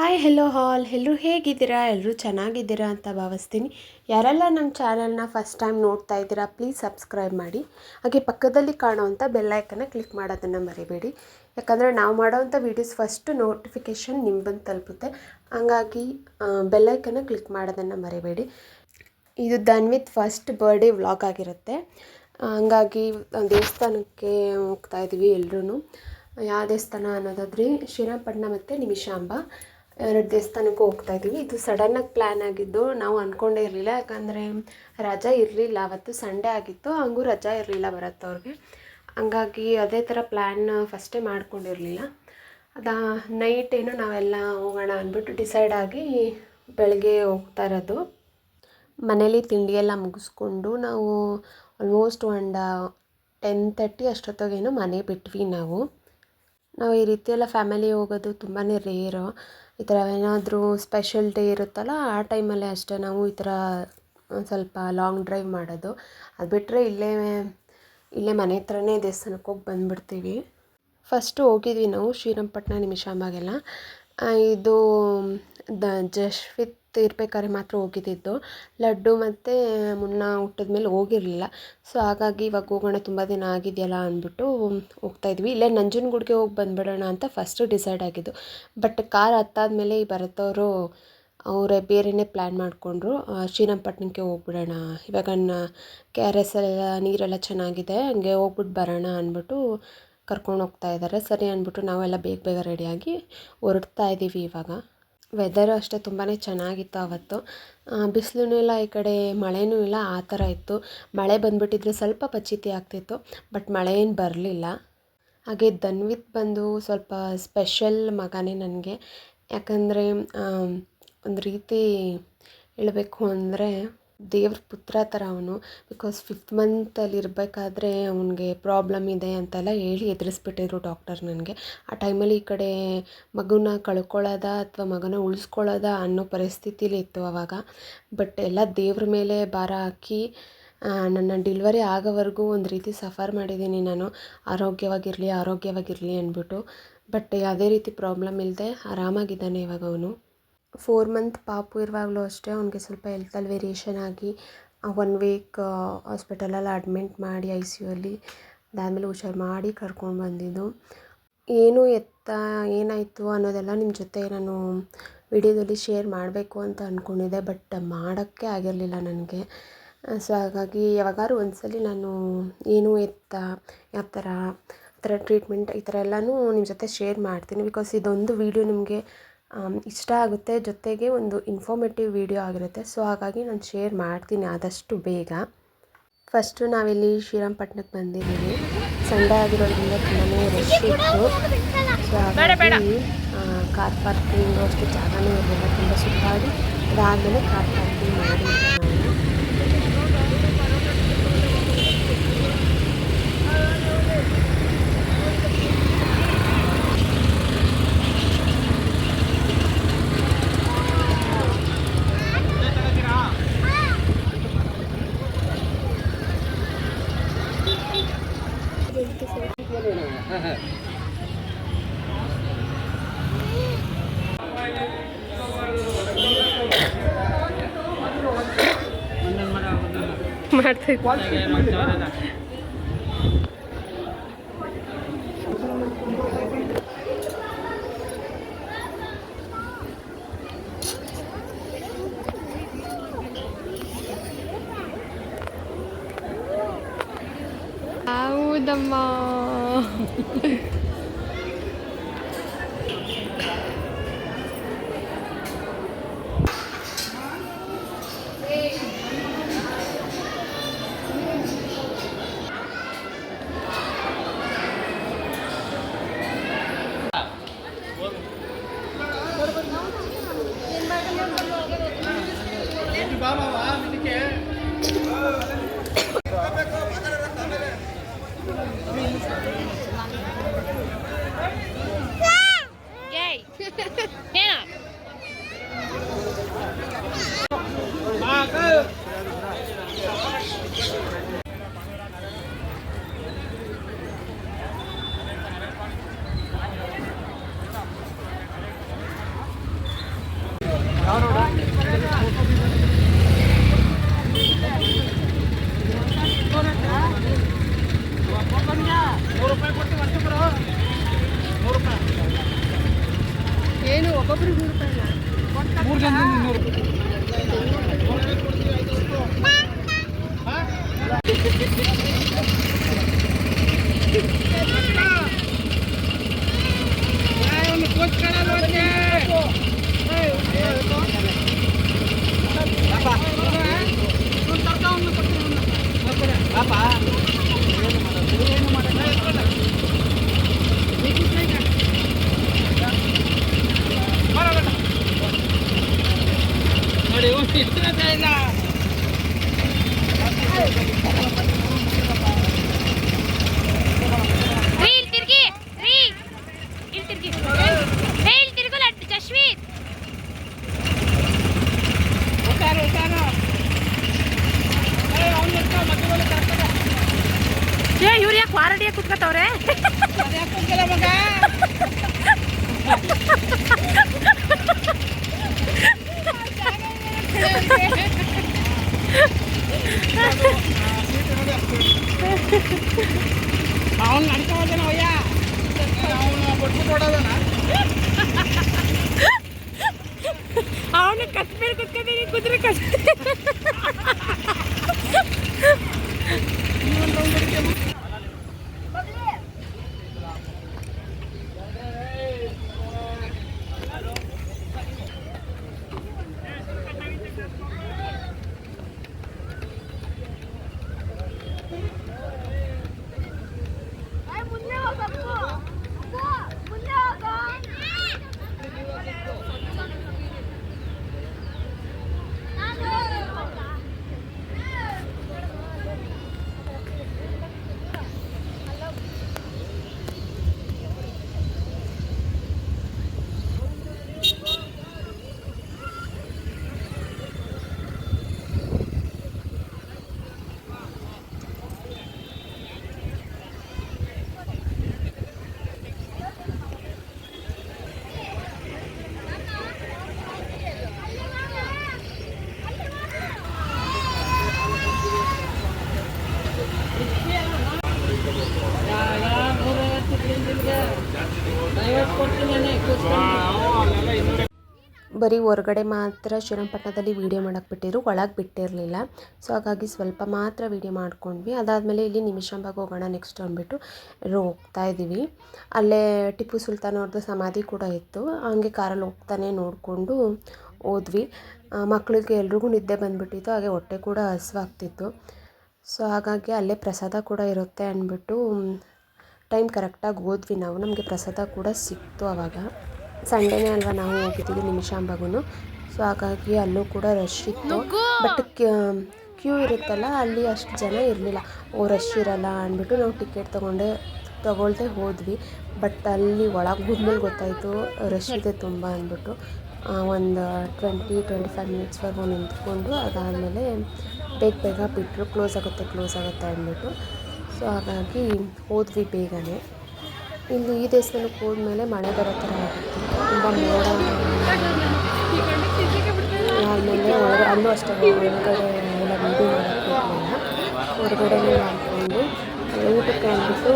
Hi hello ಹಾಲ್ ಎಲ್ಲರೂ ಹೇಗಿದ್ದೀರಾ? ಎಲ್ಲರೂ ಚೆನ್ನಾಗಿದ್ದೀರಾ ಅಂತ ಭಾವಿಸ್ತೀನಿ. ಯಾರೆಲ್ಲ ನಮ್ಮ ಚಾನಲ್ನ ಫಸ್ಟ್ ಟೈಮ್ ನೋಡ್ತಾ ಇದ್ದೀರಾ ಪ್ಲೀಸ್ ಸಬ್ಸ್ಕ್ರೈಬ್ ಮಾಡಿ. ಹಾಗೆ ಪಕ್ಕದಲ್ಲಿ ಕಾಣುವಂಥ ಬೆಲ್ಲೈಕನ್ನ ಕ್ಲಿಕ್ ಮಾಡೋದನ್ನು ಮರಿಬೇಡಿ. ಯಾಕಂದರೆ ನಾವು ಮಾಡೋವಂಥ ವೀಡಿಯೋಸ್ ಫಸ್ಟು ನೋಟಿಫಿಕೇಷನ್ ನಿಮ್ಮ ಬಂದು ತಲುಪುತ್ತೆ. ಹಂಗಾಗಿ ಬೆಲ್ಲೈಕನ್ನ ಕ್ಲಿಕ್ ಮಾಡೋದನ್ನು ಮರಿಬೇಡಿ. ಇದು ಧನ್ವಿತ್ ಫಸ್ಟ್ ಬರ್ಡೇ ವ್ಲಾಗ್ ಆಗಿರುತ್ತೆ. ಹಂಗಾಗಿ ದೇವಸ್ಥಾನಕ್ಕೆ ಹೋಗ್ತಾ ಇದ್ವಿ ಎಲ್ಲರೂ ಯಾವ ದೇವಸ್ಥಾನ ಅನ್ನೋದಾದರೆ ಶ್ರೀರಂಗಪಟ್ಟಣ ಮತ್ತು ನಿಮಿಷಾಂಬ. ಎರಡು ದೇವಸ್ಥಾನಕ್ಕೂ ಹೋಗ್ತಾ ಇದ್ದೀವಿ ಇದು ಸಡನ್ನಾಗಿ ಪ್ಲ್ಯಾನ್ ಆಗಿದ್ದು ನಾವು ಅಂದ್ಕೊಂಡೇ ಇರಲಿಲ್ಲ. ಯಾಕಂದರೆ ರಜಾ ಇರಲಿಲ್ಲ. ಅವತ್ತು ಸಂಡೇ ಆಗಿತ್ತು. ಹಂಗೂ ರಜಾ ಇರಲಿಲ್ಲ ಅವ್ರಿಗೆ. ಹಂಗಾಗಿ ಅದೇ ಥರ ಪ್ಲ್ಯಾನ್ ಫಸ್ಟೇ ಮಾಡ್ಕೊಂಡಿರಲಿಲ್ಲ. ಅದು ನೈಟ್ ಏನು ನಾವೆಲ್ಲ ಹೋಗೋಣ ಅಂದ್ಬಿಟ್ಟು ಡಿಸೈಡ್ ಆಗಿ ಬೆಳಗ್ಗೆ ಹೋಗ್ತಾ ಇರೋದು. ಮನೇಲಿ ತಿಂಡಿ ಎಲ್ಲ ಮುಗಿಸ್ಕೊಂಡು ನಾವು ಆಲ್ಮೋಸ್ಟ್ ಒಂದು ಟೆನ್ ತರ್ಟಿ ಅಷ್ಟೊತ್ತಿಗೇನೋ ಮನೆ ಬಿಟ್ವಿ ನಾವು. ನಾವು ಈ ರೀತಿ ಎಲ್ಲ ಫ್ಯಾಮಿಲಿ ಹೋಗೋದು ತುಂಬಾ ರೇರು ಈ ಥರ ಏನಾದರೂ ಸ್ಪೆಷಲ್ ಡೇ ಇರುತ್ತಲ್ಲ, ಆ ಟೈಮಲ್ಲೇ ಅಷ್ಟೇ ನಾವು ಈ ಥರ ಸ್ವಲ್ಪ ಲಾಂಗ್ ಡ್ರೈವ್ ಮಾಡೋದು. ಅದು ಬಿಟ್ಟರೆ ಇಲ್ಲೇ ಇಲ್ಲೇ ಮನೆ ಹತ್ರನೇ ದೇವಸ್ಥಾನಕ್ಕೆ ಹೋಗಿ ಬಂದುಬಿಡ್ತೀವಿ. ಫಸ್ಟು ಹೋಗಿದ್ವಿ ನಾವು ಶ್ರೀರಂಗಪಟ್ಟಣ ನಿಮಿಷಾಂಬಾಗೆಲ್ಲ. ಇದು, ದ ಜಶ್ವಿತ್ ಇರ್ಬೇಕಾದ್ರೆ ಮಾತ್ರ ಹೋಗಿದ್ದಿದ್ದು ಲಡ್ಡು ಮತ್ತು ಮುನ್ನ ಹುಟ್ಟಿದ ಮೇಲೆ ಹೋಗಿರಲಿಲ್ಲ. ಸೊ ಹಾಗಾಗಿ ಇವಾಗ ಹೋಗೋಣ ತುಂಬ ದಿನ ಆಗಿದೆಯಲ್ಲ ಅಂದ್ಬಿಟ್ಟು ಹೋಗ್ತಾ ಇದ್ವಿ. ಇಲ್ಲೇ ನಂಜನಗೂಡಿಗೆ ಹೋಗಿ ಬಂದುಬಿಡೋಣ ಅಂತ ಫಸ್ಟು ಡಿಸೈಡ್ ಆಗಿದ್ದು. ಬಟ್ ಕಾರ್ ಹತ್ತಾದ್ಮೇಲೆ ಈ ಭರತವರು ಅವರೇ ಬೇರೆಯೇ ಪ್ಲ್ಯಾನ್ ಮಾಡಿಕೊಂಡ್ರು. ಶ್ರೀರಂಗಪಟ್ಟಣಕ್ಕೆ ಹೋಗ್ಬಿಡೋಣ. ಇವಾಗ ಕೆ ಆರ್ ಎಸ್ ಎಲ್ಲ ನೀರೆಲ್ಲ ಚೆನ್ನಾಗಿದೆ. ಹಂಗೆ ಹೋಗ್ಬಿಟ್ಟು ಬರೋಣ ಅಂದ್ಬಿಟ್ಟು ಕರ್ಕೊಂಡು ಹೋಗ್ತಾ ಇದ್ದಾರೆ ಸರಿ ಅಂದ್ಬಿಟ್ಟು ನಾವೆಲ್ಲ ಬೇಗ ಬೇಗ ರೆಡಿಯಾಗಿ ಹೊರಡ್ತಾ ಇದ್ದೀವಿ ಇವಾಗ. ವೆದರು ಅಷ್ಟೇ ತುಂಬಾ ಚೆನ್ನಾಗಿತ್ತು ಆವತ್ತು ಬಿಸಿಲೂ ಇಲ್ಲ, ಈ ಕಡೆ ಮಳೆನೂ ಇಲ್ಲ, ಆ ಥರ ಇತ್ತು. ಮಳೆ ಬಂದುಬಿಟ್ಟಿದ್ರೆ ಸ್ವಲ್ಪ ಪಚಿತಿ ಆಗ್ತಿತ್ತು ಬಟ್ ಮಳೆ ಏನು ಬರಲಿಲ್ಲ. ಹಾಗೆ ಧನ್ವಿತ್ ಬಂದು ಸ್ವಲ್ಪ ಸ್ಪೆಷಲ್ ಮಗನೇ ನನಗೆ. ಯಾಕಂದರೆ ಒಂದು ರೀತಿ ಹೇಳಬೇಕು ಅಂದರೆ ದೇವ್ರ ಪುತ್ರ ಥರ ಅವನು ಬಿಕಾಸ್ ಫಿಫ್ತ್ ಮಂತಲ್ಲಿ ಇರಬೇಕಾದ್ರೆ ಅವನಿಗೆ ಪ್ರಾಬ್ಲಮ್ ಇದೆ ಅಂತೆಲ್ಲ ಹೇಳಿ ಎದುರಿಸ್ಬಿಟ್ಟಿದ್ರು ಡಾಕ್ಟರ್ ನನಗೆ. ಆ ಟೈಮಲ್ಲಿ ಈ ಕಡೆ ಮಗುನ ಕಳ್ಕೊಳ್ಳೋದ ಅಥವಾ ಮಗನ ಉಳಿಸ್ಕೊಳ್ಳೋದ ಅನ್ನೋ ಪರಿಸ್ಥಿತಿಲಿ ಇತ್ತು ಆವಾಗ ಬಟ್ ಎಲ್ಲ ದೇವ್ರ ಮೇಲೆ ಭಾರ ಹಾಕಿ ನನ್ನ ಡಿಲ್ವರಿ ಆಗೋವರೆಗೂ ಒಂದು ರೀತಿ ಸಫರ್ ಮಾಡಿದ್ದೀನಿ ನಾನು. ಆರೋಗ್ಯವಾಗಿರಲಿ ಆರೋಗ್ಯವಾಗಿರಲಿ ಅಂದ್ಬಿಟ್ಟು. ಬಟ್ ಯಾವುದೇ ರೀತಿ ಪ್ರಾಬ್ಲಮ್ ಇಲ್ಲದೆ ಆರಾಮಾಗಿದ್ದಾನೆ ಇವಾಗ ಅವನು. ಫೋರ್ ಮಂತ್ ಪಾಪು ಇರುವಾಗಲೂ ಅಷ್ಟೇ ಅವನಿಗೆ ಸ್ವಲ್ಪ ಎಲ್ತಲ್ಲಿ ವೇರಿಯೇಷನ್ ಆಗಿ ಒನ್ ವೀಕ್ ಹಾಸ್ಪಿಟಲಲ್ಲಿ ಅಡ್ಮಿಂಟ್ ಮಾಡಿ ಐ ಸಿ ಯು ಅಲ್ಲಿ ಅದಾದಮೇಲೆ ಹುಷಾರು ಮಾಡಿ ಕರ್ಕೊಂಡು ಬಂದಿದ್ದು. ಏನು ಎತ್ತ, ಏನಾಯಿತು ಅನ್ನೋದೆಲ್ಲ ನಿಮ್ಮ ಜೊತೆ ನಾನು ವಿಡಿಯೋದಲ್ಲಿ ಶೇರ್ ಮಾಡಬೇಕು ಅಂತ ಅಂದ್ಕೊಂಡಿದ್ದೆ ಬಟ್ ಮಾಡೋಕ್ಕೆ ಆಗಿರಲಿಲ್ಲ ನನಗೆ. ಸೊ ಹಾಗಾಗಿ ಯಾವಾಗಾದ್ರು ಒಂದ್ಸಲಿ ನಾನು ಏನು ಎತ್ತ, ಯಾವ ಥರ, ಆ ಥರ ಟ್ರೀಟ್ಮೆಂಟ್ ಈ ಥರ ಎಲ್ಲನೂ ನಿಮ್ಮ ಜೊತೆ ಶೇರ್ ಮಾಡ್ತೀನಿ ಬಿಕಾಸ್ ಇದೊಂದು ವೀಡಿಯೋ ನಿಮಗೆ ಇಷ್ಟ ಆಗುತ್ತೆ. ಜೊತೆಗೆ ಒಂದು ಇನ್ಫಾರ್ಮೇಟಿವ್ ವಿಡಿಯೋ ಆಗಿರುತ್ತೆ. ಸೊ ಹಾಗಾಗಿ ನಾನು ಶೇರ್ ಮಾಡ್ತೀನಿ ಆದಷ್ಟು ಬೇಗ. ಫಸ್ಟು ನಾವಿಲ್ಲಿ ಶ್ರೀರಂಗಪಟ್ಟಣಕ್ಕೆ ಬಂದಿದ್ದೀವಿ. ಸಂಡೆ ಆಗಿರೋದ್ರಿಂದ ತುಂಬಾ ರಶ್ ಇತ್ತು. ಸೊ ಹಾಗಾಗಿ ಕಾರ್ ಪಾರ್ಕಿಂಗ್ ಅಷ್ಟು ಜಾಗನೂ ಇರಲಿಲ್ಲ. ತುಂಬ ಸುಖವಾಗಿ ಅದಾದಮೇಲೆ ಕಾರ್ ಪಾರ್ಕಿಂಗ್ ಮಾಡಿ. 네, 네, 네, 되게 꽝. 아우 담아. ಮಾಡ್ತಾ ಹೌದಮ್ಮ ಮೂರು ಜನ ಇನ್ನೂರು ನೋಡಿ ಒಂದು ಇಷ್ಟು ಇಲ್ಲ ರೀ ಅವ್ನು ನಡ್ಕೋದನ ಅಯ್ಯ ಅವನು ಕೊಟ್ಬಿಟ್ಟು ಹೊಡೋದನ ಅವನು ಕಷ್ಟ ಮೇಲೆ ಕುತ್ಕೊಂಡಿನಿ ಕುದುರೆ ಕಟ್ ಬರೀ ಹೊರಗಡೆ ಮಾತ್ರ ಶ್ರೀರಂಗಪಟ್ಟಣದಲ್ಲಿ ವೀಡಿಯೋ ಮಾಡಕ್ಕೆ ಬಿಟ್ಟಿದ್ರು ಒಳಗೆ ಬಿಟ್ಟಿರಲಿಲ್ಲ. ಸೊ ಹಾಗಾಗಿ ಸ್ವಲ್ಪ ಮಾತ್ರ ವೀಡಿಯೋ ಮಾಡ್ಕೊಂಡ್ವಿ. ಅದಾದಮೇಲೆ ಇಲ್ಲಿ ನಿಮಿಷಾಂಬಾಗ ಹೋಗೋಣ ನೆಕ್ಸ್ಟ್ ಅಂದ್ಬಿಟ್ಟು ಹೋಗ್ತಾ ಇದ್ದೀವಿ. ಅಲ್ಲೇ ಟಿಪ್ಪು ಸುಲ್ತಾನ್ ಅವ್ರದ್ದು ಸಮಾಧಿ ಕೂಡ ಇತ್ತು. ಹಂಗೆ ಕಾರಲ್ಲಿ ಹೋಗ್ತಾನೆ ನೋಡಿಕೊಂಡು ಹೋದ್ವಿ. ಮಕ್ಕಳಿಗೆ ಎಲ್ರಿಗೂ ನಿದ್ದೆ ಬಂದುಬಿಟ್ಟಿತ್ತು, ಹಾಗೆ ಹೊಟ್ಟೆ ಕೂಡ ಹಸಿವಾಗ್ತಿತ್ತು. ಸೊ ಹಾಗಾಗಿ ಅಲ್ಲೇ ಪ್ರಸಾದ ಕೂಡ ಇರುತ್ತೆ ಅಂದ್ಬಿಟ್ಟು ಟೈಮ್ ಕರೆಕ್ಟಾಗಿ ಹೋದ್ವಿ ನಾವು. ನಮಗೆ ಪ್ರಸಾದ ಕೂಡ ಸಿಕ್ತು ಆವಾಗ ಸಂಡೇನೇ ಅಲ್ವಾ ನಾವು ಹೋಗಿದ್ದೀವಿ ನಿಮಿಷಾಂಬಗೂ ಸೊ ಹಾಗಾಗಿ ಅಲ್ಲೂ ಕೂಡ ರಶ್ ಇತ್ತು. ಬಟ್ ಕ್ಯೂ ಇರುತ್ತಲ್ಲ ಅಲ್ಲಿ ಅಷ್ಟು ಜನ ಇರಲಿಲ್ಲ. ಓ ರಶ್ ಇರಲ್ಲ ಅಂದ್ಬಿಟ್ಟು ನಾವು ಟಿಕೆಟ್ ತೊಗೊಂಡೆ ತೊಗೊಳ್ದೆ ಹೋದ್ವಿ. ಬಟ್ ಅಲ್ಲಿ ಒಳಗೆ ಹೋದ್ಮೇಲೆ ಗೊತ್ತಾಯಿತು ರಶ್ ಇದೆ ತುಂಬ ಅಂದ್ಬಿಟ್ಟು. ಒಂದು ಟ್ವೆಂಟಿ ಟ್ವೆಂಟಿ ಫೈವ್ ಮಿನಿಟ್ಸ್ವರೆಗೂ ನಿಂತ್ಕೊಂಡು ಅದಾದಮೇಲೆ ಬೇಗ ಬೇಗ ಬಿಟ್ಟರು ಕ್ಲೋಸ್ ಆಗುತ್ತೆ ಕ್ಲೋಸ್ ಆಗುತ್ತೆ ಅಂದ್ಬಿಟ್ಟು. ಸೊ ಹಾಗಾಗಿ ಹೋದ್ವಿ ಬೇಗನೆ. ಇಲ್ಲಿ ಈ ದೇಶದಲ್ಲಿ ಹೋದ್ಮೇಲೆ ಮಳೆ ಬರೋ ಥರ ಆಗುತ್ತೆ. ತುಂಬ ಮೋಡ ಆಮೇಲೆ ಹೊರಗೆ ಅಲ್ಲೂ ಅಷ್ಟೇ ಹೊರಗಡೆ ಎಲ್ಲ ವೀಡಿಯೋ ಹೋಗಲಿಲ್ಲ ಹೊರಗಡೆನೇ ಮಾಡಿಕೊಂಡು ಊಟಕ್ಕೆ ಅಂದ್ಬಿಟ್ಟು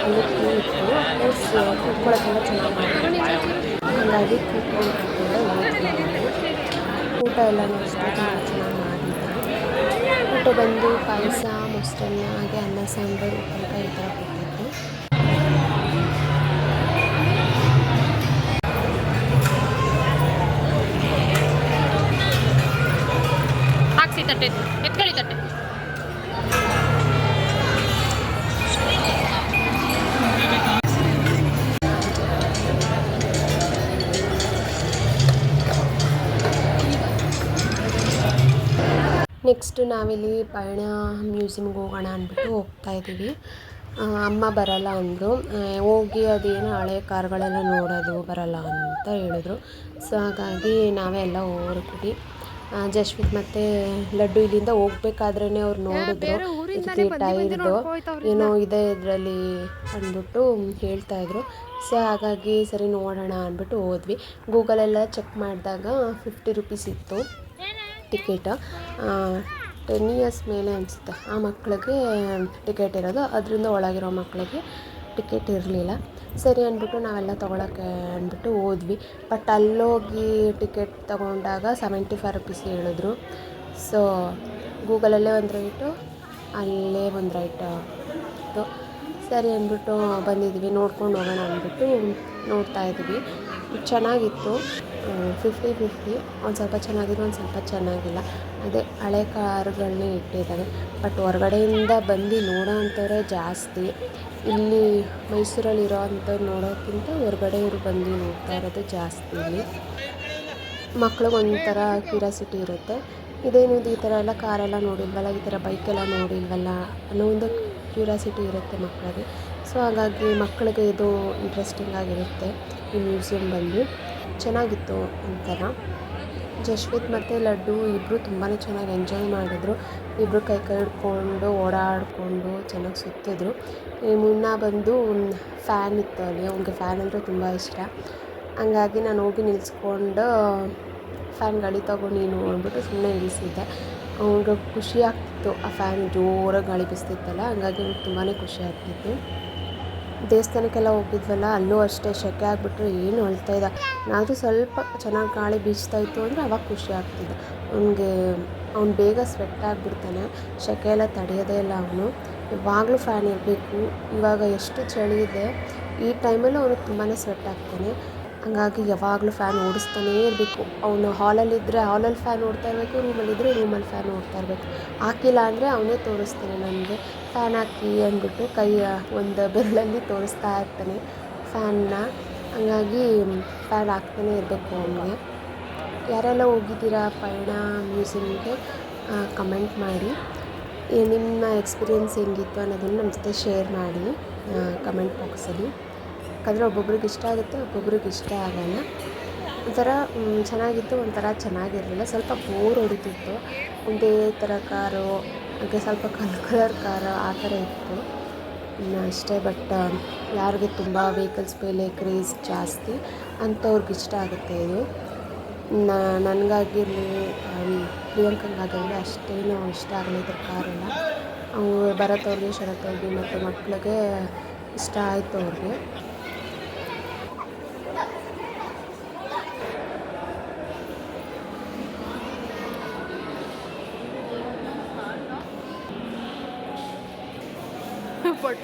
ಅಲ್ಲಿ ಕೂತು ಪ್ಲಸ್ ಕೂತ್ಕೊಳ್ಳೋಕ್ಕೆಲ್ಲ ಚೆನ್ನಾಗಿ ಮಾಡಿದ್ರು ಹಾಗಾಗಿ ಕೂತ್ಕೊಂಡು ಊಟ ಎಲ್ಲ ಅಷ್ಟೇ ತುಂಬ ಚೆನ್ನಾಗಿ ಮಾಡಿದ್ದೆ ಊಟ ಬಂದು ಪಾಯಸ ಮೊಸರನ್ನ ಹಾಗೆ ಅನ್ನ ಸಾಂಬಾರು ಉಪ್ಪಿನಕಾಯಿ ಈ ಥರ ಕೊಟ್ಟಿದ್ರು ನೆಕ್ಸ್ಟ್ ನಾವಿಲ್ಲಿ ಪಯಣ ಮ್ಯೂಸಿಯಮ್ಗೆ ಹೋಗೋಣ ಅಂದ್ಬಿಟ್ಟು ಹೋಗ್ತಾ ಇದ್ದೀವಿ. ಅಮ್ಮ ಬರಲ್ಲ ಅಂದರು. ಹೋಗಿ ಅದೇನು ಹಳೆ ಕಾರ್ಗಳೆಲ್ಲ ನೋಡೋದು ಬರಲ್ಲ ಅಂತ ಹೇಳಿದ್ರು. ಸೊ ಹಾಗಾಗಿ ನಾವೇ ಎಲ್ಲ ಹೊರಟ್ವಿ ಜಶ್ವಿತ್ ಮತ್ತು ಲಡ್ಡು ಇಲ್ಲಿಂದ ಹೋಗ್ಬೇಕಾದ್ರೇ ಅವ್ರು ನೋಡಿದ್ರು. ಟೈರ್ಡು ಏನೋ ಇದೆ ಇದರಲ್ಲಿ ಅಂದ್ಬಿಟ್ಟು ಹೇಳ್ತಾ ಇದ್ರು. ಸೊ ಹಾಗಾಗಿ ಸರಿ ನೋಡೋಣ ಅಂದ್ಬಿಟ್ಟು ಹೋದ್ವಿ. ಗೂಗಲೆಲ್ಲ ಚೆಕ್ ಮಾಡಿದಾಗ ಫಿಫ್ಟಿ ರುಪೀಸ್ ಇತ್ತು ಟಿಕೆಟ್. ಟೆನ್ ಇಯರ್ಸ್ ಮೇಲೆ ಅನಿಸುತ್ತೆ. ಆ ಮಕ್ಕಳಿಗೆ ಟಿಕೆಟ್ ಇರೋದು. ಅದರಿಂದ ಒಳಗಿರೋ ಮಕ್ಕಳಿಗೆ ಟಿಕೆಟ್ ಇರಲಿಲ್ಲ. ಸರಿ ಅಂದ್ಬಿಟ್ಟು ನಾವೆಲ್ಲ ತೊಗೊಳಕ್ಕೆ ಅಂದ್ಬಿಟ್ಟು ಹೋದ್ವಿ. ಬಟ್ ಅಲ್ಲೋಗಿ ಟಿಕೆಟ್ ತೊಗೊಂಡಾಗ ಸೆವೆಂಟಿ ಫೈವ್ ರುಪೀಸ್ ಹೇಳಿದ್ರು. ಸೊ ಗೂಗಲಲ್ಲೇ ಒಂದು ರೈಟು ಅಲ್ಲೇ ಒಂದು ರೈಟ್ ಇತ್ತು ಸರಿ ಅಂದ್ಬಿಟ್ಟು ಬಂದಿದ್ವಿ. ನೋಡ್ಕೊಂಡು ಹೋಗೋಣ ಅಂದ್ಬಿಟ್ಟು ನೋಡ್ತಾ ಇದ್ವಿ. ಚೆನ್ನಾಗಿತ್ತು. ಫಿಫ್ಟಿ ಫಿಫ್ಟಿ ಒಂದು ಸ್ವಲ್ಪ ಚೆನ್ನಾಗಿದೆ ಒಂದು ಸ್ವಲ್ಪ ಚೆನ್ನಾಗಿಲ್ಲ. ಅದೇ ಹಳೆ ಕಾರುಗಳನ್ನೇ ಇಟ್ಟಿದ್ದಾರೆ. ಬಟ್ ಹೊರಗಡೆಯಿಂದ ಬಂದು ನೋಡೋ ಅಂಥವ್ರೇ ಜಾಸ್ತಿ. ಇಲ್ಲಿ ಮೈಸೂರಲ್ಲಿ ಇರೋ ಅಂಥವ್ರು ನೋಡೋಕ್ಕಿಂತ ಹೊರಗಡೆ ಇವರು ಬಂದು ನೋಡ್ತಾ ಇರೋದು ಜಾಸ್ತಿ ಇಲ್ಲಿ. ಮಕ್ಳಿಗೆ ಒಂಥರ ಕ್ಯೂರಿಯಾಸಿಟಿ ಇರುತ್ತೆ. ಇದೇನಿದು ಈ ಥರ ಎಲ್ಲ ಕಾರೆಲ್ಲ ನೋಡಿಲ್ವಲ್ಲ, ಈ ಥರ ಬೈಕೆಲ್ಲ ನೋಡಿಲ್ವಲ್ಲ ಅನ್ನೋ ಒಂದು ಕ್ಯೂರಿಯಾಸಿಟಿ ಇರುತ್ತೆ ಮಕ್ಕಳಿಗೆ ಸೊ ಹಾಗಾಗಿ ಮಕ್ಕಳಿಗೆ ಇದು ಇಂಟ್ರೆಸ್ಟಿಂಗ್ ಆಗಿರುತ್ತೆ ಈ ಮ್ಯೂಸಿಯಂ ಬಂದು. ಚೆನ್ನಾಗಿತ್ತು ಒಂಥರ. ಜಶ್ವಿತ್ ಮತ್ತು ಲಡ್ಡು ಇಬ್ಬರು ತುಂಬಾ ಚೆನ್ನಾಗಿ ಎಂಜಾಯ್ ಮಾಡಿದ್ರು. ಇಬ್ಬರು ಕೈ ಕೈ ಹಿಡ್ಕೊಂಡು ಓಡಾಡಿಕೊಂಡು ಚೆನ್ನಾಗಿ ಸುತ್ತಿದ್ರು. ಈ ಮುನ್ನ ಬಂದು ಫ್ಯಾನ್ ಇತ್ತು ಅಲ್ಲಿ. ಅವ್ನಿಗೆ ಫ್ಯಾನ್ ಅಂದರೆ ತುಂಬ ಇಷ್ಟ. ಹಂಗಾಗಿ ನಾನು ಹೋಗಿ ನಿಲ್ಸ್ಕೊಂಡು ಫ್ಯಾನ್ ಗಾಳಿ ತಗೋ ನೀನು ಅಂದ್ಬಿಟ್ಟು ಸುಮ್ಮನೆ ಇಳಿಸಿದ್ದೆ ಅವ್ನಿಗೆ ಖುಷಿ ಆಗ್ತಿತ್ತು. ಆ ಫ್ಯಾನ್ ಜೋರಾಗಿ ಗಾಳಿ ಬೀಸ್ತಿತ್ತಲ್ಲ, ಹಂಗಾಗಿ ಅವ್ನಿಗೆ ತುಂಬಾ ಖುಷಿ ಆಗ್ತಿತ್ತು. ದೇವಸ್ಥಾನಕ್ಕೆಲ್ಲ ಹೋಗಿದ್ವಲ್ಲ, ಅಲ್ಲೂ ಅಷ್ಟೇ ಸೆಕೆ ಆಗಿಬಿಟ್ರೆ ಏನು ಅಳ್ತಾ ಇದ್ದ ಆದರೂ ಸ್ವಲ್ಪ ಚೆನ್ನಾಗಿ ಗಾಳಿ ಬೀಚ್ತಾ ಇತ್ತು ಅಂದರೆ ಅವಾಗ ಖುಷಿ ಆಗ್ತಿದ್ದ ಅವನಿಗೆ, ಅವ್ನು ಬೇಗ ಸ್ವೆಟ್ ಆಗಿಬಿಡ್ತಾನೆ. ಸೆಕೆ ಎಲ್ಲ ತಡೆಯೋದೇ ಇಲ್ಲ ಅವನು. ಯಾವಾಗಲೂ ಫ್ಯಾನ್ ಇರಬೇಕು. ಇವಾಗ ಎಷ್ಟು ಚಳಿ ಇದೆ, ಈ ಟೈಮಲ್ಲೂ ಅವನು ತುಂಬಾ ಸ್ವೆಟ್ ಆಗ್ತಾನೆ. ಹಂಗಾಗಿ ಯಾವಾಗಲೂ ಫ್ಯಾನ್ ಓಡಿಸ್ತಾನೇ ಇರಬೇಕು. ಅವನು ಹಾಲಲ್ಲಿದ್ದರೆ ಹಾಲಲ್ಲಿ ಫ್ಯಾನ್ ಓಡ್ತಾ ಇರಬೇಕು ರೂಮಲ್ಲಿದ್ದರೆ ರೂಮಲ್ಲಿ ಫ್ಯಾನ್ ಓಡ್ತಾ ಇರಬೇಕು. ಹಾಕಿಲ್ಲ ಅಂದರೆ ಅವನೇ ತೋರಿಸ್ತಾನೆ ನನಗೆ. ಫ್ಯಾನ್ ಹಾಕಿ ಅಂದ್ಬಿಟ್ಟು ಕೈಯ ಒಂದು ಬೆರಳಲ್ಲಿ ತೋರಿಸ್ತಾ ಇರ್ತಾನೆ ಫ್ಯಾನ್ನ ಹಂಗಾಗಿ ಫ್ಯಾನ್ ಹಾಕ್ತಾನೆ ಇರಬೇಕು ಅವನಿಗೆ. ಯಾರೆಲ್ಲ ಹೋಗಿದ್ದೀರಾ ಪಯಣ ಮ್ಯೂಸಿಯಮ್ಗೆ ಕಮೆಂಟ್ ಮಾಡಿ. ನಿಮ್ಮ ಎಕ್ಸ್ಪೀರಿಯೆನ್ಸ್ ಹೆಂಗಿತ್ತು ಅನ್ನೋದನ್ನು ನಮ್ಮ ಜೊತೆ ಶೇರ್ ಮಾಡಿ ಕಮೆಂಟ್ ಬಾಕ್ಸಲ್ಲಿ ಯಾಕಂದರೆ ಒಬ್ಬೊಬ್ರಿಗೆ ಇಷ್ಟ ಆಗುತ್ತೆ, ಒಬ್ಬೊಬ್ರಿಗೆ ಇಷ್ಟ ಆಗಲ್ಲ. ಒಂಥರ ಚೆನ್ನಾಗಿತ್ತು, ಒಂಥರ ಚೆನ್ನಾಗಿರಲಿಲ್ಲ. ಸ್ವಲ್ಪ ಬೋರ್ ಹೊಡಿತಿತ್ತು. ಒಂದೇ ಥರ ಕಾರು, ಹಾಗೆ ಸ್ವಲ್ಪ ಕಲ್ ಕಲರ್ ಕಾರು ಆ ಥರ ಇತ್ತು. ಇನ್ನು ಅಷ್ಟೇ ಬಟ್ ಯಾರಿಗೆ ತುಂಬ ವೆಹಿಕಲ್ಸ್ ಮೇಲೆ ಕ್ರೇಜ್ ಜಾಸ್ತಿ, ಅಂಥವ್ರಿಗೆ ಇಷ್ಟ ಆಗುತ್ತೆ ಇದು. ನನಗಾಗಿರಲಿ ಪ್ರಿಯಾಂಕಂಗಾಗಿರಲಿ ಅಷ್ಟೇನು ಇಷ್ಟ ಆಗಲಿ ಇದ್ರ ಕಾರೆಲ್ಲ ಅವು ಭರತ್ ಶರತ್ ಅವ್ರಿಗೆ ಮತ್ತು ಮಕ್ಳಿಗೆ ಇಷ್ಟ ಆಯಿತು ಅವ್ರಿಗೆ.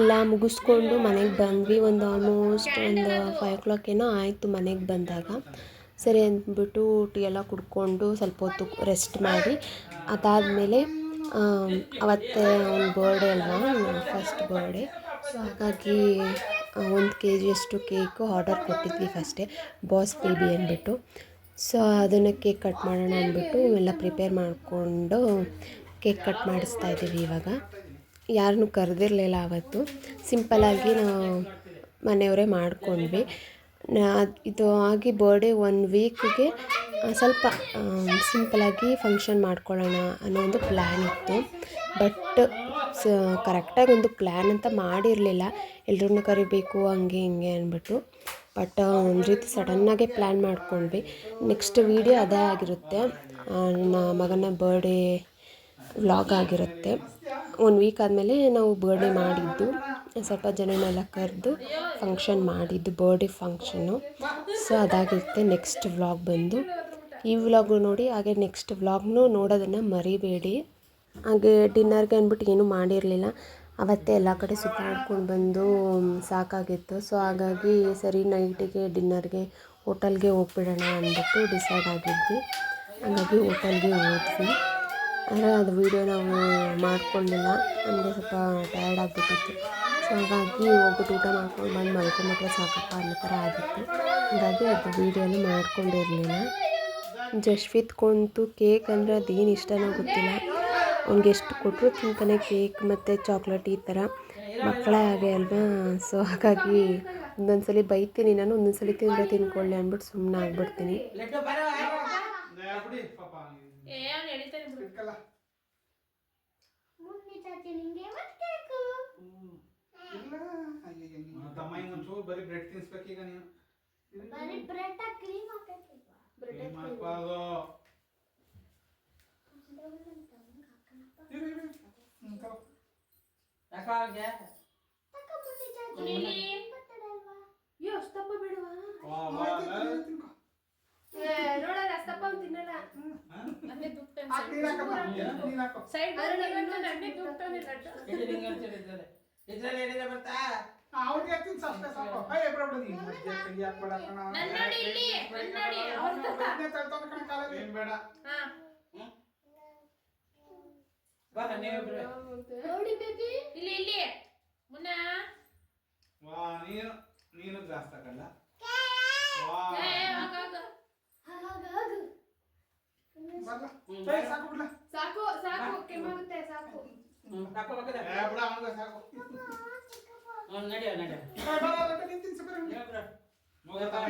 ಎಲ್ಲ ಮುಗಿಸ್ಕೊಂಡು ಮನೆಗೆ ಬಂದ್ವಿ. ಒಂದು ಆಲ್ಮೋಸ್ಟ್ ಒಂದು ಫೈವ್ ಓ ಕ್ಲಾಕ್ ಏನೋ ಆಯಿತು ಮನೆಗೆ ಬಂದಾಗ. ಸರಿ ಅಂದ್ಬಿಟ್ಟು ಟೀ ಎಲ್ಲ ಕುಡ್ಕೊಂಡು ಸ್ವಲ್ಪ ಹೊತ್ತು ರೆಸ್ಟ್ ಮಾಡಿ. ಅದಾದಮೇಲೆ ಅವತ್ತೇ ಒಂದು ಬರ್ಡೇ ಅಲ್ವಾ? ಫಸ್ಟ್ ಬರ್ಡೇ ಸೊ ಹಾಗಾಗಿ ಒಂದು ಕೆ ಜಿಯಷ್ಟು ಕೇಕು ಆರ್ಡರ್ ಕೊಟ್ಟಿದ್ವಿ ಫಸ್ಟೇ ಬಾಸ್ ಬೇಬಿ ಅಂದ್ಬಿಟ್ಟು. ಸೊ ಅದನ್ನು ಕೇಕ್ ಕಟ್ ಮಾಡೋಣ ಅಂದ್ಬಿಟ್ಟು ಎಲ್ಲ ಪ್ರಿಪೇರ್ ಮಾಡಿಕೊಂಡು ಕೇಕ್ ಕಟ್ ಮಾಡಿಸ್ತಾ ಇದ್ದೀವಿ ಇವಾಗ. ಯಾರನ್ನೂ ಕರೆದಿರಲಿಲ್ಲ ಆವತ್ತು. ಸಿಂಪಲ್ಲಾಗಿ ನಾವು ಮನೆಯವರೇ ಮಾಡ್ಕೊಂಡ್ವಿ. ಇದು ಆಗಿ ಬರ್ಡೇ ಒನ್ ವೀಕ್ಗೆ ಸ್ವಲ್ಪ ಸಿಂಪಲಾಗಿ ಫಂಕ್ಷನ್ ಮಾಡ್ಕೊಳ್ಳೋಣ ಅನ್ನೋ ಒಂದು ಪ್ಲ್ಯಾನ್ ಇತ್ತು. ಬಟ್ ಸ ಕರೆಕ್ಟಾಗಿ ಒಂದು ಪ್ಲ್ಯಾನ್ ಅಂತ ಮಾಡಿರಲಿಲ್ಲ. ಎಲ್ರನ್ನೂ ಕರಿಬೇಕು, ಹಂಗೆ, ಹಿಂಗೆ ಅಂದ್ಬಿಟ್ಟು ಬಟ್ ಒಂದು ರೀತಿ ಸಡನ್ನಾಗೆ ಪ್ಲ್ಯಾನ್ ಮಾಡ್ಕೊಂಡ್ವಿ. ನೆಕ್ಸ್ಟ್ ವೀಡಿಯೋ ಅದೇ ಆಗಿರುತ್ತೆ. ನನ್ನ ಮಗನ ಬರ್ಡೇ ವ್ಲಾಗ್ ಆಗಿರುತ್ತೆ. ಒನ್ ವೀಕ್ ಆದಮೇಲೆ ನಾವು ಬರ್ಡೇ ಮಾಡಿದ್ದು. ಸ್ವಲ್ಪ ಜನನೆಲ್ಲ ಕರೆದು ಫಂಕ್ಷನ್ ಮಾಡಿದ್ದು ಬರ್ಡೇ ಫಂಕ್ಷನು ಸೊ ಅದಾಗಿರುತ್ತೆ ನೆಕ್ಸ್ಟ್ ವ್ಲಾಗ್ ಬಂದು. ಈ ವ್ಲಾಗು ನೋಡಿ, ಹಾಗೆ ನೆಕ್ಸ್ಟ್ ವ್ಲಾಗ್ನೂ ನೋಡೋದನ್ನು ಮರಿಬೇಡಿ. ಹಾಗೆ ಡಿನ್ನರ್ಗೆ ಅಂದ್ಬಿಟ್ಟು ಏನೂ ಮಾಡಿರಲಿಲ್ಲ. ಅವತ್ತೇ ಎಲ್ಲ ಕಡೆ ಸುತ್ತಾಡ್ಕೊಂಡು ಬಂದು ಸಾಕಾಗಿತ್ತು. ಸೊ ಹಾಗಾಗಿ ಸರಿ ನೈಟಿಗೆ ಡಿನ್ನರ್ಗೆ ಹೋಟೆಲ್ಗೆ ಹೋಗ್ಬಿಡೋಣ ಅಂದ್ಬಿಟ್ಟು ಡಿಸೈಡ್ ಆಗಿದ್ವಿ. ಹಾಗಾಗಿ ಹೋಟೆಲ್ಗೆ ಹೋದ್ವಿ. ಆದರೆ ಅದು ವೀಡಿಯೋ ನಾವು ಮಾಡಿಕೊಂಡಿಲ್ಲ. ನಮಗೆ ಸ್ವಲ್ಪ ಟಯರ್ಡ್ ಆಗಿಬಿಟ್ಟಿತ್ತು. ಸೊ ಹಾಗಾಗಿ ಹೋಗ್ಬಿಟ್ಟು ಊಟ ಮಾಡ್ಕೊಂಡು ಬಂದು ಮಲ್ಕೊಂಡ್ಬಿಟ್ರೆ ಸಾಕಪ್ಪ ಅನ್ನೋ ಥರ ಆಗಿತ್ತು. ಹಾಗಾಗಿ ಅದು ವೀಡಿಯೋನು ಮಾಡ್ಕೊಂಡಿರಲಿಲ್ಲ. ಕೊಂತು ಕೇಕ್ ಅಂದರೆ ಅದೇನು ಇಷ್ಟನೋ ಗೊತ್ತಿಲ್ಲ. ಅವ್ನಿಗೆ ಎಷ್ಟು ಕೊಟ್ಟರು ತಿಂತಾನೆ ಕೇಕ್ ಮತ್ತು ಚಾಕ್ಲೇಟ್ ಈ ಥರ. ಮಕ್ಕಳೇ ಹಾಗೆ ಅಲ್ವಾ? ಸೊ ಹಾಗಾಗಿ ಒಂದೊಂದ್ಸಲಿ ಬೈತೀನಿ. ನಾನು ಒಂದೊಂದ್ಸಲಿ ತಿಂದರೆ ತಿನ್ಕೊಳ್ಳಿ ಅಂದ್ಬಿಟ್ಟು ಸುಮ್ಮನೆ ಆಗ್ಬಿಡ್ತೀನಿ. ಲಡ್ಡು ಬರೋ ಇಲ್ಲ ಅಯ್ಯಯ್ಯ, ನೀನು ತಮ್ಮ ಒಂಚೂರು ಬ್ರೆಡ್ ತಿನ್ಸ್ಬೇಕೀಗ ನೀನು. ಏನ್ ಮಾಡ್ಬಾರ್ದು ಇರು, ಇರು. ಹ್ಮ್, ತಗೋ. ಯಾಕೋ ಅವ್ಗೆ? ಅಯ್ಯೋ ಅಷ್ಟಪ್ಪ ಬಿಡುವ. ವಾ, ವಾ, ಆಯ್ತು, ಆಯ್ತು, ತಿನ್ಕೋ. ನೋಡ ಅಷ್ಟಪ್ಪ ತಿನ್ನಲ್ಲ. ಅದೇ ದುಡ್ಡು. ಸೈಡ್ ಅದೇ ದುಡ್ಡು ಇದು ನಿಂಗೆ ಒಂಚೂರು ಇದ್ರಲ್ಲಿ. ಏನಿದೆ ಬರ್ತಾ? ಅವ್ರಿಗೆ ತಿನ್ಸು ಅಷ್ಟೇ ಸಾಕು. ಅಯ್ಯ, ಎಬ್ರ ಬಿಡು ನೀನು. ಕಣ. ಏನ್ ಬೇಡ? ಬೇಬಿ. ಇಲ್ಲಿ ಇಲ್ಲಿ. ಮುನ್ನ. ವಾ ನೀನು ನೀನು ಗ್ಲಾಸ್ ವಾ ಏ ಹೋಗ ಹೋಗ ಬರ್ಲ ಏ, ಸಾಕು. ಬಿಡ್ಲ. ಸಾಕು ಸಾಕು. ಕೆಮ್ಮಾಗುತ್ತೆ ಸಾಕು. ಹ್ಮ್, ಹಾಕೋ ಪಕ್ಕದ. ಏ ಬಿಡ ಅವನಿಗೆ ಸಾಕು. ಹ್ಮ್, ನಡಿಯೋ, ನಡಿಯೋ. ಏ, ಬರ, ಬರ, ನೀನ್ ತಿನ್ಸು ಬರ ಅವ್ನಿಗೆ. ನೀವಿಬ್ರು. ಮಗ ತಮ್ಮ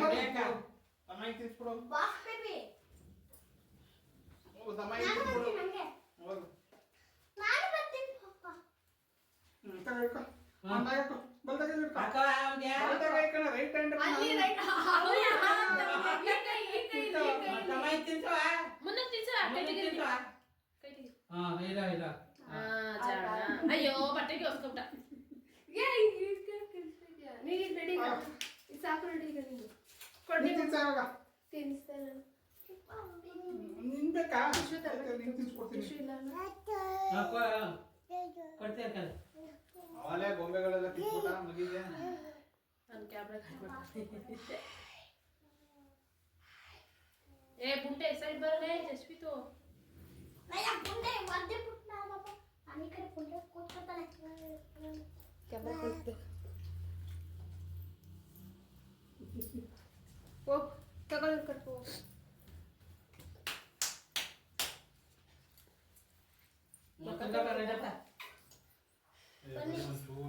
ಕೊಡ್ತೀಯ ಕಣೆ. ಅವಲೇ ಗೊಂಬೆಗಳೆಲ್ಲ ಕಿತ್ಬಿಟ್ಟ ಮಗಿದೆ ನಾನು ಕ್ಯಾಮ್ರಾ ಏ ಬುಂಟೆ ಸೈಡ್ ಬರಲೇ ಜಸ್ವಿತು ಕ್ಯಾಮ್ರಾ ಕೊಡ್ತೆ ಹೋಗ್ ತಗೊಂಡು ಕಟ್ಕೋ ಮಕ್ಕಂದ ಬರ, ನಡೀತ.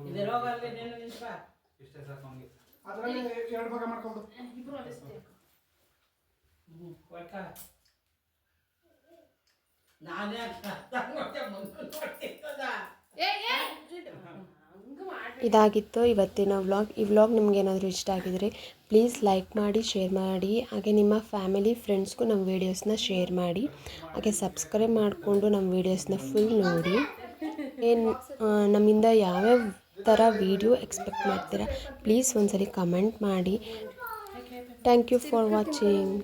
ಇದೆ ರೋಗ ಅಲ್ಲಿ ನೀನು. ಇಷ್ಟೇ ಸಾಕು ಅದ್ರಲ್ಲಿ ಎರಡು ಭಾಗ ಮಾಡ್ಕೊಂಡು. ಇಬ್ರು. ನಾನೇ ಇದಾಗಿತ್ತು ಇವತ್ತಿನ ವ್ಲಾಗ್. ಈ ವ್ಲಾಗ್ ನಿಮ್ಗೆ ಏನಾದರೂ ಇಷ್ಟ ಆಗಿದರೆ ಪ್ಲೀಸ್ ಲೈಕ್ ಮಾಡಿ ಶೇರ್ ಮಾಡಿ. ಹಾಗೆ ನಿಮ್ಮ ಫ್ಯಾಮಿಲಿ ಫ್ರೆಂಡ್ಸ್ಗೂ ನಮ್ಮ ವೀಡಿಯೋಸ್ನ ಶೇರ್ ಮಾಡಿ. ಹಾಗೆ ಸಬ್ಸ್ಕ್ರೈಬ್ ಮಾಡಿಕೊಂಡು ನಮ್ಮ ವೀಡಿಯೋಸ್ನ ಫುಲ್ ನೋಡಿ. ಏನು ನಮ್ಮಿಂದ ಯಾವ್ಯಾವ ಥರ ವೀಡಿಯೋ ಎಕ್ಸ್ಪೆಕ್ಟ್ ಮಾಡ್ತೀರಾ? ಪ್ಲೀಸ್ ಒಂದ್ಸರಿ ಕಮೆಂಟ್ ಮಾಡಿ. Thank you for watching